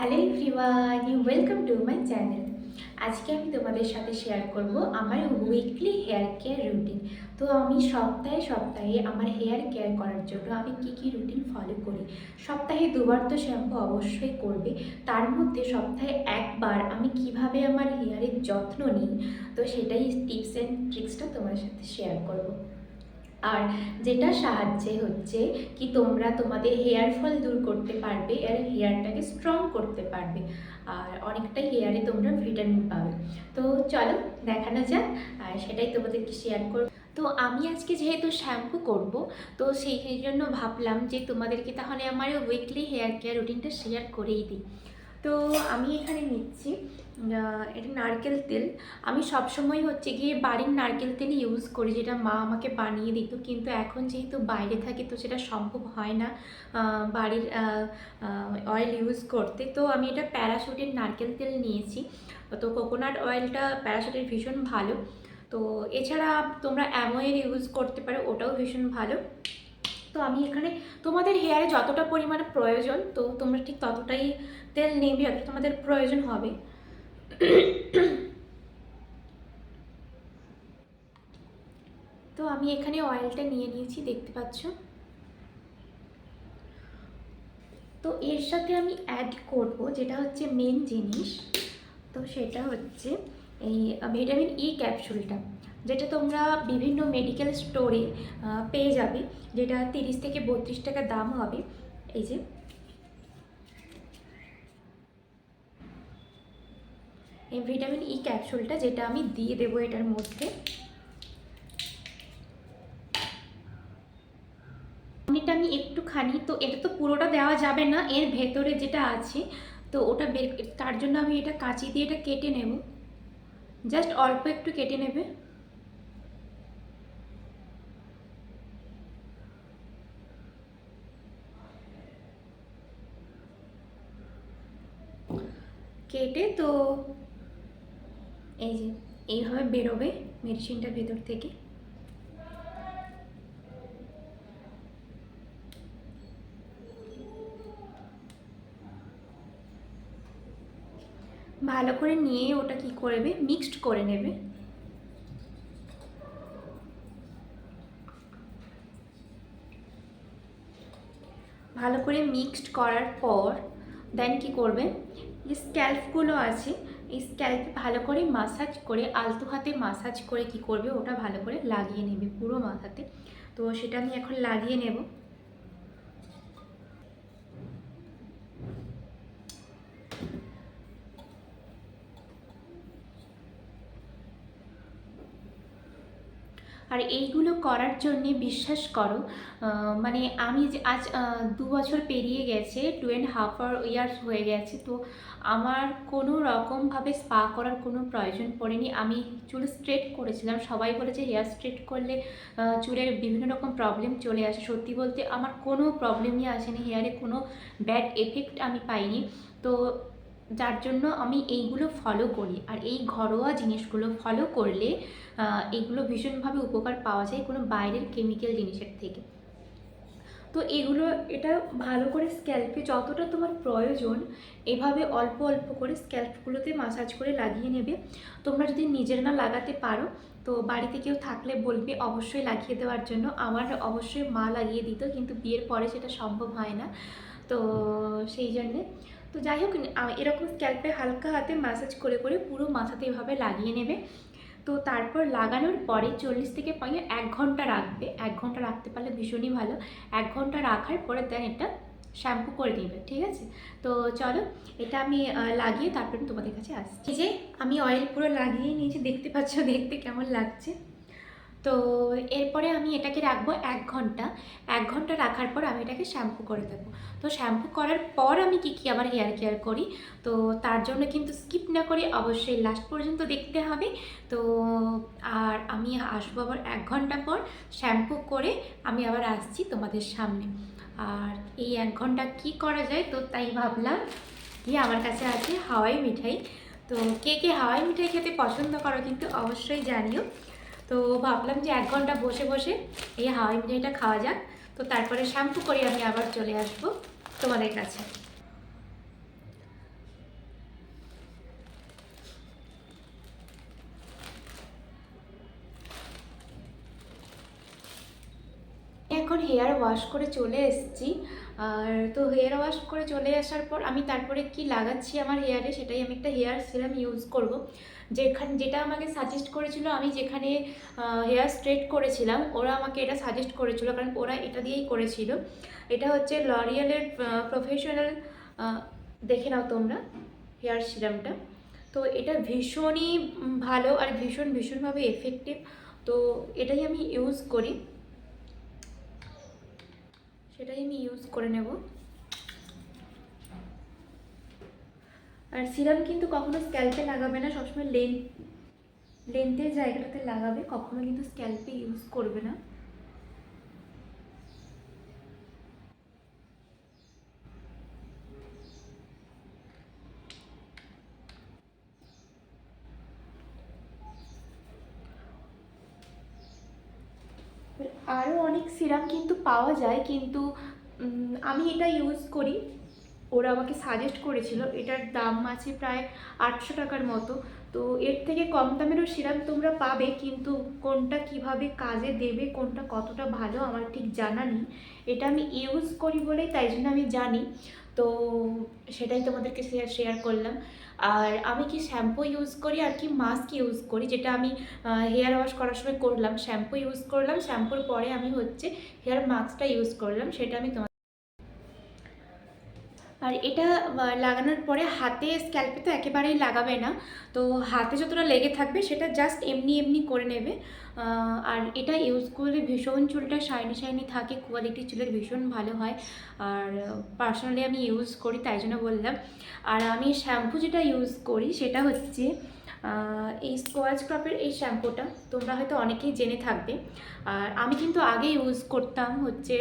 Hello everyone welcome to my channel আজকে আমি তোমাদের সাথে শেয়ার করব আমার উইকলি হেয়ার কেয়ার রুটিন তো আমি সপ্তাহে সপ্তাহে আমার হেয়ার কেয়ার করার জন্য আমি কি কি রুটিন ফলো করি? সপ্তাহে দুবার তো শ্যাম্পু অবশ্যই করবে। তার মধ্যে সপ্তাহে একবার আমি কীভাবে আমার হেয়ারের যত্ন নিই? তো সেটাই টিপস অ্যান্ড ট্রিক্সটা তোমার সাথে শেয়ার করব। আর যেটা সাহায্যে হচ্ছে কি তোমরা তোমাদের হেয়ার ফল দূর করতে পারবে আর হেয়ারটাকে স্ট্রং করতে পারবে। আর অনেকটা হেয়ারে তোমরা ভিটামিন পাবে। তো চলো দেখানো যাক, আর সেটাই তোমাদেরকে শেয়ার করব তো আমি আজকে যেহেতু শ্যাম্পু করব, তো সেই সেই জন্য ভাবলাম যে তোমাদেরকে তাহলে আমার উইকলি হেয়ার কেয়ার রুটিনটা শেয়ার করেই দিই। তো আমি এখানে নিচ্ছি এটা নারকেল তেল। আমি সবসময় হচ্ছে গিয়ে বাড়ির নারকেল তেল ইউজ করি, যেটা মা আমাকে বানিয়ে দিত। কিন্তু এখন যেহেতু বাইরে থাকি, তো সেটা সম্ভব হয় না বাড়ির অয়েল ইউজ করতে। তো আমি এটা প্যারাশুটের নারকেল তেল নিয়েছি। তো কোকোনাট অয়েলটা প্যারাশুটের ভীষণ ভালো। তো এছাড়া তোমরা অ্যামোয়ের ইউজ করতে পারো, ওটাও ভীষণ ভালো। তো আমি এখানে তোমাদের হেয়ারে যতটা পরিমাণে প্রয়োজন, তো তোমরা ঠিক ততটাই তেল নেবে যতটা তোমাদের প্রয়োজন হবে। তো আমি এখানে অয়েলটা নিয়ে নিয়েছি, দেখতে পাচ্ছ। তো এর সাথে আমি অ্যাড করব যেটা হচ্ছে মেন জিনিস, তো সেটা হচ্ছে এই ভিটামিন ই ক্যাপসুলটা যেটা তোমরা বিভিন্ন মেডিকেল স্টোরে পেয়ে যাবে, যেটা তিরিশ থেকে বত্রিশ টাকা দাম হবে। এই যে। এই ভিটামিন ই ক্যাপসুলটা যেটা আমি দিয়ে দেবো এটার মধ্যে। এটা আমি একটুখানি, তো এটা তো পুরোটা দেওয়া যাবে না, এর ভেতরে যেটা আছে, তো ওটা তার জন্য আমি এটা কাঁচি দিয়ে এটা কেটে নেব। জাস্ট অল্প একটু কেটে নেবে। কেটে তো এই যে, এইভাবে বেরোবে মেডিসিনটার ভেতর থেকে। ভালো করে নিয়ে ওটা কি করবে? মিক্সড করে নেবে। ভালো করে মিক্সড করার পর দেন কি করবে? যে স্ক্যাল্পগুলো আছে, এই স্ক্যাল্পে ভালো করে মাসাজ করে, আলতু হাতে মাসাজ করে কি করবে, ওটা ভালো করে লাগিয়ে নেবে পুরো মাথাতে। তো সেটা আমি এখন লাগিয়ে নেব। আর এইগুলো করার জন্যে বিশ্বাস করো মানে আমি আজ দু বছর পেরিয়ে গেছে টু অ্যান্ড হাফ ইয়ার্স হয়ে গেছে, তো আমার কোনো রকমভাবে স্পা করার কোনো প্রয়োজন পড়েনি। আমি চুল স্ট্রেট করেছিলাম। সবাই বলেছে হেয়ার স্ট্রেট করলে চুলের বিভিন্ন রকম প্রবলেম চলে আসে। সত্যি বলতে আমার কোনো প্রবলেমই আসেনি। হেয়ারে কোনো ব্যাড এফেক্ট আমি পাইনি। তো যার জন্য আমি এইগুলো ফলো করি। আর এই ঘরোয়া জিনিসগুলো ফলো করলে এগুলো ভীষণভাবে উপকার পাওয়া যায় কোনো বাইরের কেমিক্যাল জিনিসের থেকে। তো এগুলো, এটা ভালো করে স্ক্যাল্পে যতটা তোমার প্রয়োজন, এভাবে অল্প অল্প করে স্ক্যাল্পগুলোতে মাসাজ করে লাগিয়ে নেবে। তোমরা যদি নিজের না লাগাতে পারো, তো বাড়িতে কেউ থাকলে বলবে, অবশ্যই লাগিয়ে দেওয়ার জন্য। আমার অবশ্যই মা লাগিয়ে দিত, কিন্তু বিয়ের পরে সেটা সম্ভব হয় না। তো সেই জন্যে তো যাই হোক এরকম স্ক্যাল্পে হালকা হাতে ম্যাসাজ করে করে পুরো মাথাতে এভাবে লাগিয়ে নেবে। তো তারপর লাগানোর পরে চল্লিশ থেকে পঁয় এক ঘণ্টা রাখবে। এক ঘণ্টা রাখতে পারলে ভীষণই ভালো। এক ঘণ্টা রাখার পরে দেন এটা শ্যাম্পু করে নেবে ঠিক আছে? তো চলো, এটা আমি লাগিয়ে তারপরে তোমাদের কাছে আসছি। যে, আমি অয়েল পুরো লাগিয়ে নিয়েছি, দেখতে পাচ্ছ, দেখতে কেমন লাগছে। তো এরপরে আমি এটাকে রাখব এক ঘণ্টা। এক ঘণ্টা রাখার পর আমি এটাকে শ্যাম্পু করে দেবো। তো শ্যাম্পু করার পর আমি কি কি আবার হেয়ার কেয়ার করি? তো তার জন্য কিন্তু স্কিপ না করে অবশ্যই লাস্ট পর্যন্ত দেখতে হবে। তো আর আমি আসব আবার এক ঘণ্টা পর শ্যাম্পু করে আমি আবার আসছি তোমাদের সামনে। আর এই এক ঘণ্টা কি করা যায়? তো তাই ভাবলাম কি আমার কাছে আছে হাওয়াই মিঠাই। তো কে কে হাওয়াই মিঠাই খেতে পছন্দ করো কিন্তু অবশ্যই জানিও। তো ভাবলাম যে এক ঘণ্টা বসে বসে এই হাওয়াই মিঠাইটা খাওয়া যাক। তো তারপরে শ্যাম্পু করে আমি আবার চলে আসব তোমাদের কাছে। হেয়ার ওয়াশ করে চলে এসেছি। আর তো হেয়ার ওয়াশ করে চলে আসার পর আমি তারপরে কি লাগাচ্ছি আমার হেয়ারে সেটাই আমি একটা হেয়ার সিরাম ইউজ করব। যেখানে যেটা আমাকে সাজেস্ট করেছিল আমি যেখানে হেয়ার স্ট্রেট করেছিলাম, ওরা আমাকে এটা সাজেস্ট করেছিল কারণ ওরা এটা দিয়েই করেছিল। এটা হচ্ছে লরিয়ালের প্রফেশনাল দেখে নাও তোমরা হেয়ার সিরামটা। তো এটা ভীষণই ভালো আর ভীষণ ভীষণভাবে এফেক্টিভ তো এটাই আমি ইউজ করি। সেটাই আমি ইউজ করে নেব। আর সিরাম কিন্তু কখনো স্ক্যাল্পে লাগাবে না, সবসময় লেন লেন্থের জায়গাটাতে লাগাবে, কখনো কিন্তু স্ক্যাল্পে ইউজ করবে না। আরও অনেক সিরাম কিন্তু পাওয়া যায়, কিন্তু আমি এটা ইউজ করি। ওরা আমাকে সাজেস্ট করেছিল, এটার দাম আছে প্রায় আটশো টাকার মতো। তো এর থেকে কম দামেরও সিরাম তোমরা পাবে, কিন্তু কোনটা কীভাবে কাজে দেবে, কোনটা কতটা ভালো, আমার ঠিক জানা নেই। এটা আমি ইউজ করি বলেই তাই জন্য আমি জানি। তো সেটাই তোমাদেরকে শেয়ার শেয়ার করলাম। আর আমি কি শ্যাম্পু ইউজ করি আর কি মাস্ক ইউজ করি? যেটা আমি হেয়ার ওয়াশ করার সময় করলাম। শ্যাম্পু ইউজ করলাম। শ্যাম্পুর পরে আমি হচ্ছে হেয়ার মাস্কটা ইউজ করলাম। সেটা আমি তোমার আর এটা লাগানোর পরে হাতে স্ক্যাল্পে তো একেবারেই লাগাবে না। তো হাতে যতটা লেগে থাকবে সেটা জাস্ট এমনি এমনি করে নেবে। আর এটা ইউজ করলে ভীষণ চুলটা শাইনি শাইনি থাকে কোয়ালিটি চুলের ভীষণ ভালো হয়। আর পার্সোনালি আমি ইউজ করি, তাই জন্য বললাম। আর আমি শ্যাম্পু যেটা ইউজ করি সেটা হচ্ছে এই স্কোয়াচ ক্রপের এই শ্যাম্পুটা তোমরা হয়তো অনেকেই জেনে থাকবে। আর আমি কিন্তু আগে ইউজ করতাম হচ্ছে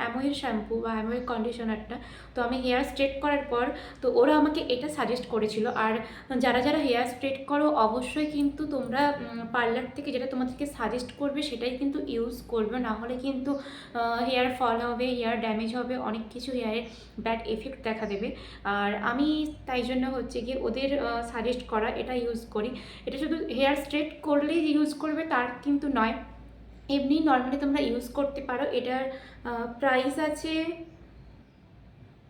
অ্যামোয়ের শ্যাম্পু বা অ্যামোয়ের কন্ডিশনারটা তো আমি হেয়ার স্ট্রেট করার পর তো ওরা আমাকে এটা সাজেস্ট করেছিল। আর যারা যারা হেয়ার স্ট্রেট করো, অবশ্যই কিন্তু তোমরা পার্লার থেকে যেটা তোমাদেরকে সাজেস্ট করবে সেটাই কিন্তু ইউজ করবে। না হলে কিন্তু হেয়ার ফল হবে হেয়ার ড্যামেজ হবে, অনেক কিছু হেয়ারের ব্যাড এফেক্ট দেখা দেবে। আর আমি তাই জন্য হচ্ছে গিয়ে ওদের সাজেস্ট করা, এটা ইউজ করি। এটা শুধু হেয়ার স্ট্রেট করলেই ইউজ করবে, তার কিন্তু নয়। এমনি নর্মালি তোমরা ইউজ করতে পারো। এটার প্রাইস আছে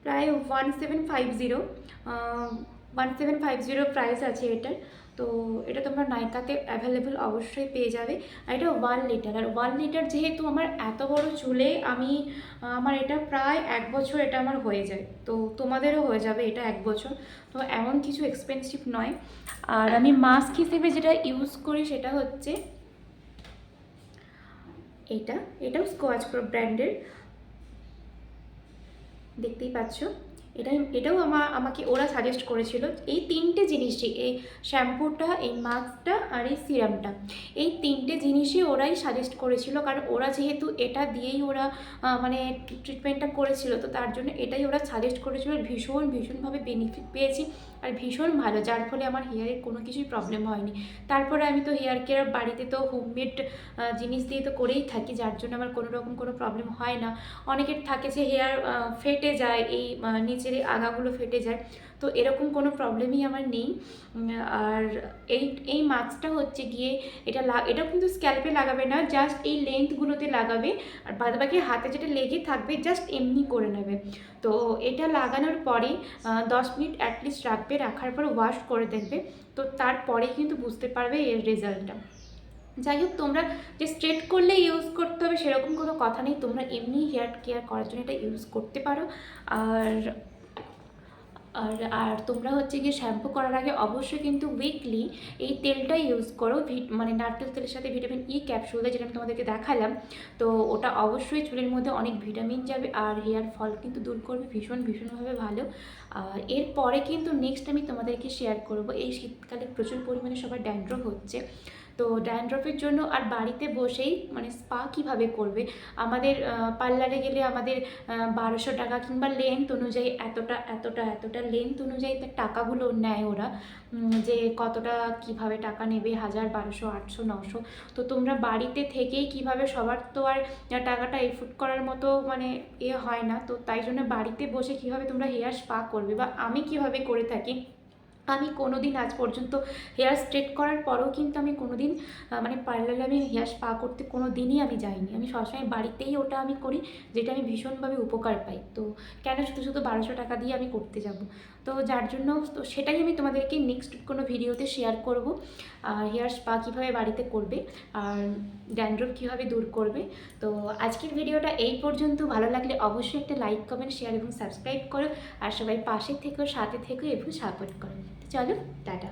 প্রায় one seven five zero one seven five zero price আছে এটার। তো এটা তোমরা নাইকাতে অ্যাভেলেবেল অবশ্যই পেয়ে যাবে। আর এটা ওয়ান লিটার আর ওয়ান লিটার যেহেতু আমার এত বড় চুলে আমি, আমার এটা প্রায় এক বছর এটা আমার হয়ে যায়। তো তোমাদেরও হয়ে যাবে এটা এক বছর। তো এমন কিছু এক্সপেন্সিভ নয়। আর আমি মাস্ক হিসেবে যেটা ইউজ করি সেটা হচ্ছে এটা, এটাও স্কোয়াচ প্রো ব্র্যান্ডের দেখতেই পাচ্ছ? এটা এটাও আমার আমাকে ওরা সাজেস্ট করেছিল। এই তিনটে জিনিসই এই শ্যাম্পুটা এই মাস্কটা আর এই সিরামটা। এই তিনটে জিনিসই ওরাই সাজেস্ট করেছিল কারণ ওরা যেহেতু এটা দিয়েই ওরা মানে ট্রিটমেন্টটা করেছিল তো তার জন্য এটাই ওরা সাজেস্ট করেছিল। ভীষণ ভীষণভাবে বেনিফিট পেয়েছি আর ভীষণ ভালো যার ফলে আমার হেয়ারের কোনো কিছুই প্রবলেম হয়নি। তারপরে আমি তো হেয়ার কেয়ার বাড়িতে তো হোমমেড জিনিস দিয়ে তো করেই থাকি যার জন্য আমার কোনো রকম কোনো প্রবলেম হয় না। অনেকের থাকে যে হেয়ার ফেটে যায় এই আহ, নিচের এই আগাগুলো ফেটে যায়। তো এরকম কোনো প্রবলেমই আমার নেই। আর এই এই মাস্কটা হচ্ছে গিয়ে এটা এটা কিন্তু স্ক্যাল্পে লাগাবে না জাস্ট এই লেন্থগুলোতে লাগাবে। আর বাদবাকি হাতে যেটা লেগে থাকবে জাস্ট এমনি করে নেবে। তো এটা লাগানোর পরে দশ মিনিট অ্যাটলিস্ট রাখবে, রাখার পর ওয়াশ করে দেখবে। তো তারপরে কিন্তু বুঝতে পারবে এর রেজাল্টটা যাই হোক, তোমরা যে স্ট্রেট করলে ইউজ করতে হবে, সেরকম কোনো কথা নেই। তোমরা এমনি হেয়ার কেয়ার করার জন্য এটা ইউজ করতে পারো। আর আর আর তোমরা হচ্ছে গিয়ে শ্যাম্পু করার আগে অবশ্যই কিন্তু উইকলি এই তেলটা ইউজ করো। মানে নারকেল তেলের সাথে ভিটামিন ই ক্যাপসুল যেটা আমি তোমাদেরকে দেখালাম। তো ওটা অবশ্যই চুলের মধ্যে অনেক ভিটামিন যাবে আর হেয়ার ফল কিন্তু দূর করবে ভীষণ, ভীষণভাবে ভালো। আর এরপরে কিন্তু নেক্সট আমি তোমাদেরকে শেয়ার করব। এই শীতকালে প্রচুর পরিমাণে সবার ড্যান্ড্রফ হচ্ছে। তো ড্যান্ড্রফের জন্য আর বাড়িতে বসেই মানে স্পা কীভাবে করবে? আমাদের পার্লারে গেলে আমাদের বারোশো টাকা কিংবা লেন্থ অনুযায়ী এতটা এতটা এতটা লেন্থ অনুযায়ী তার টাকাগুলো নেয় ওরা যে কতটা কীভাবে টাকা নেবে, হাজার, বারোশো, আটশো, নশো। তো তোমরা বাড়িতে থেকেই কীভাবে সবার তো আর টাকাটা এফোর্ড করার মতো মানে এ হয় না। তো তাই জন্য বাড়িতে বসে কীভাবে তোমরা হেয়ার স্পা করবে বা আমি কীভাবে করে থাকি আমি কোনো দিন আজ পর্যন্ত হেয়ার স্ট্রেট করার পরেও কিন্তু আমি কোনো দিন মানে পার্লারে আমি হেয়ার স্পা করতে কোনো দিনই আমি যাইনি। আমি সবসময় বাড়িতেই ওটা আমি করি, যেটা আমি ভীষণভাবে উপকার পাই। তো কেন শুধু শুধু বারোশো টাকা দিয়ে আমি করতে যাব? তো যার জন্য তো সেটাই আমি তোমাদেরকে নেক্সট কোনো ভিডিওতে শেয়ার করব আর হেয়ার স্পা কীভাবে বাড়িতে করবে আর ড্যান্ড্রফ কীভাবে দূর করবে। তো আজকের ভিডিওটা এই পর্যন্ত। ভালো লাগলে অবশ্যই একটা লাইক কমেন্ট শেয়ার এবং সাবস্ক্রাইব করো। আর সবাই পাশে থেকো, সাথে থেকো এবং সাপোর্ট করো। চলো টাটা।